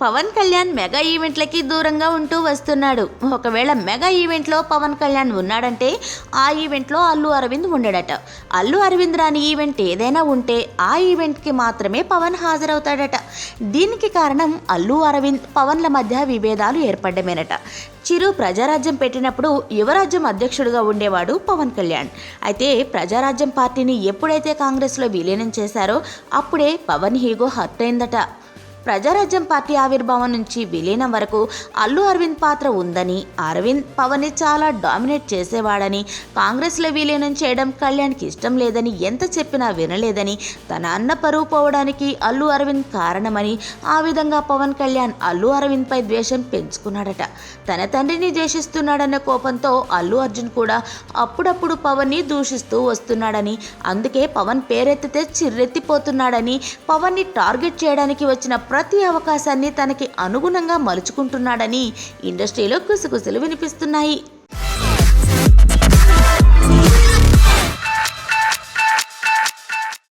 Pawan Kalyan mega ఈవెంట్లకి దూరంగా ఉంటూ వస్తున్నాడు. ఒకవేళ మెగా ఈవెంట్లో పవన్ కళ్యాణ్ ఉన్నాడంటే ఆ ఈవెంట్లో అల్లు అరవింద్ ఉండడట. అల్లు అరవింద్ రాని ఈవెంట్ ఏదైనా ఉంటే ఆ ఈవెంట్కి మాత్రమే పవన్ హాజరవుతాడట. దీనికి కారణం అల్లు అరవింద్ పవన్ల మధ్య విభేదాలు ఏర్పడ్డమేనట. చిరు ప్రజారాజ్యం పెట్టినప్పుడు యువరాజ్యం అధ్యక్షుడిగా ఉండేవాడు పవన్ కళ్యాణ్. అయితే ప్రజారాజ్యం పార్టీని ఎప్పుడైతే కాంగ్రెస్లో విలీనం చేశారో అప్పుడే పవన్ హీగో హర్ట్ అయిందట ప్రజారాజ్యం పార్టీ ఆవిర్భావం నుంచి విలీనం వరకు అల్లు అరవింద్ పాత్ర ఉందని అరవింద్ పవన్ని చాలా డామినేట్ చేసేవాడని కాంగ్రెస్లో విలీనం చేయడం కళ్యాణ్కి ఇష్టం లేదని ఎంత చెప్పినా వినలేదని తన అన్న పరువు పోవడానికి అల్లు అరవింద్ కారణమని ఆ విధంగా పవన్ కళ్యాణ్ అల్లు అరవింద్పై ద్వేషం పెంచుకున్నాడట. తన తండ్రిని ద్వేషిస్తున్నాడన్న కోపంతో అల్లు అర్జున్ కూడా అప్పుడప్పుడు పవన్ని దూషిస్తూ వస్తున్నాడని అందుకే పవన్ పేరెత్తితే చిర్రెత్తిపోతున్నాడని పవన్ని టార్గెట్ చేయడానికి వచ్చిన ప్రతి అవకాశాన్ని తనకి అనుగుణంగా మలుచుకుంటున్నాడని ఇండస్ట్రీలో గుసగుసలు వినిపిస్తున్నాయి.